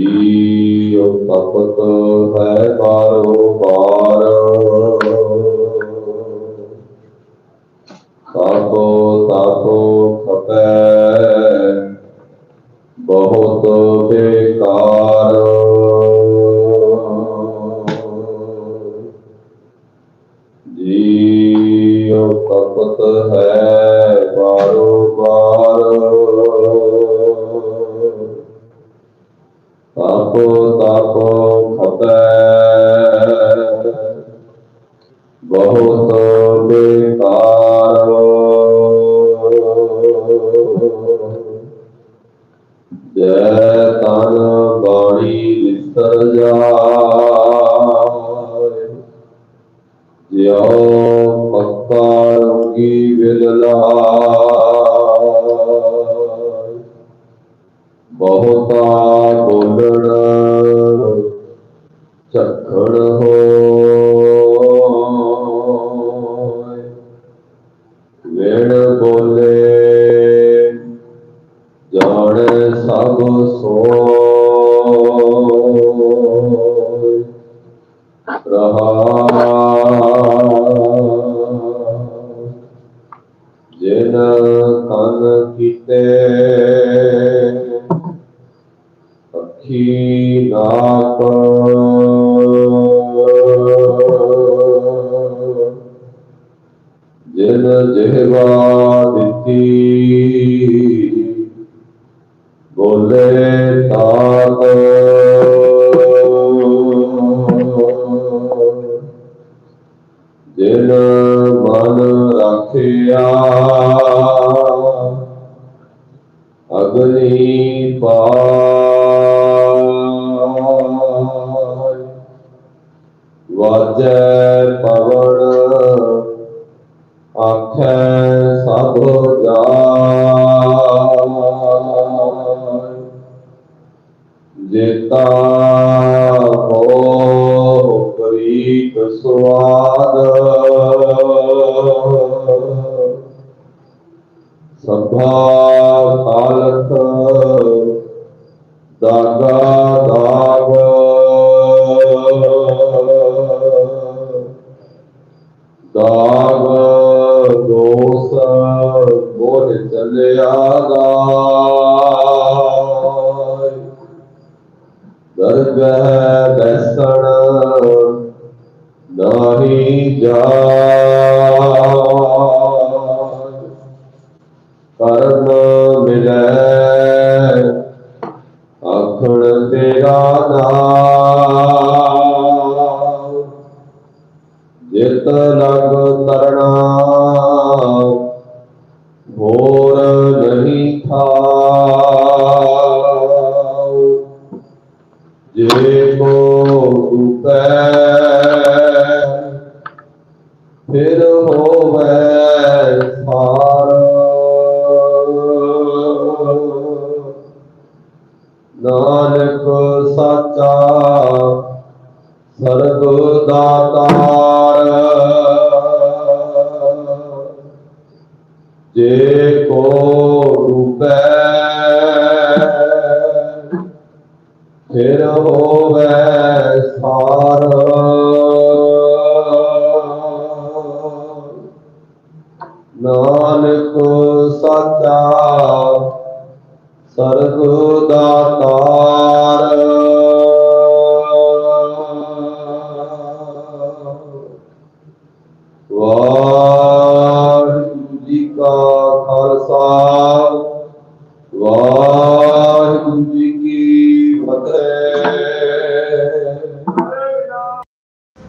ਜੀਉ ਤਪਤ ਹੈ ਬਾਰੋ ਬਾਰ। ਤਾਪੋ ਤਾਪੋ ਖਪੈ, ਬਹੁਤ ਬੇਕਾਰ। ਜੀਉ ਤਪਤ ਹੈ ਬਾਰੋ ਬਾਰ। को तप फत बहुत बेकार। जय तन बाणी विस्तर जाय। पत्ता रंगी बिरला बहुता को ਬੋਲਣ ਝਖੜ ਹੋਏ। ਵੇਣ ਬੋਲੇ ਜਾਣੇ ਸਭ ਸੋਏ। ਰਹਾ ਜਿਨ ਕਨ ਕੀਤੇ ਅੱਖੀ ਨਾਕ ਜਿਨ ਜਿਹਵਾ ਦਿੱਤੀ ਬੋਲੇ ਤਾਤ। ਜਿਨ ਮਨ ਰੱਖਿਆ ਅਗਨੀ ਪਾ ਵਾਜੈ ਪਵਨ ਆਖੈ ਸਭ ਜਾਇ ਜੇਤਾ ਹੋ ਪ੍ਰੀਤ ਸਵਾਦ ਸਭਾ ਕਾਲਕ ਦਾਗਾ ਦਾਗ ਚੱਲਿਆ ਦਾਇ ਦਰਗਹ ਬੈਸਣ ਨਾਹੀ ਜਾਇ ਕਰਮ ਮਿਲੈ ਆਖਣ ਤੇਰਾ ਨਾਮ। ਜਿਤ ਲਗ ਤਰਣਾ ਜੇ ਕੋ ਰੂਪੈ ਫਿਰ ਹੋਵੇ ਸਾਰ। ਨਾਨਕ ਸਾਚਾ ਸਰਬ ਦਾਤਾਰ ਜੇ ਕੋ ਰੂਪੈ ਫਿਰ ਹੋਵੇ ਸਾਰ। ਨਾਨਕ ਸਾਚਾ ਸਰਬ ਦਾਤਾਰ ਵਾਹ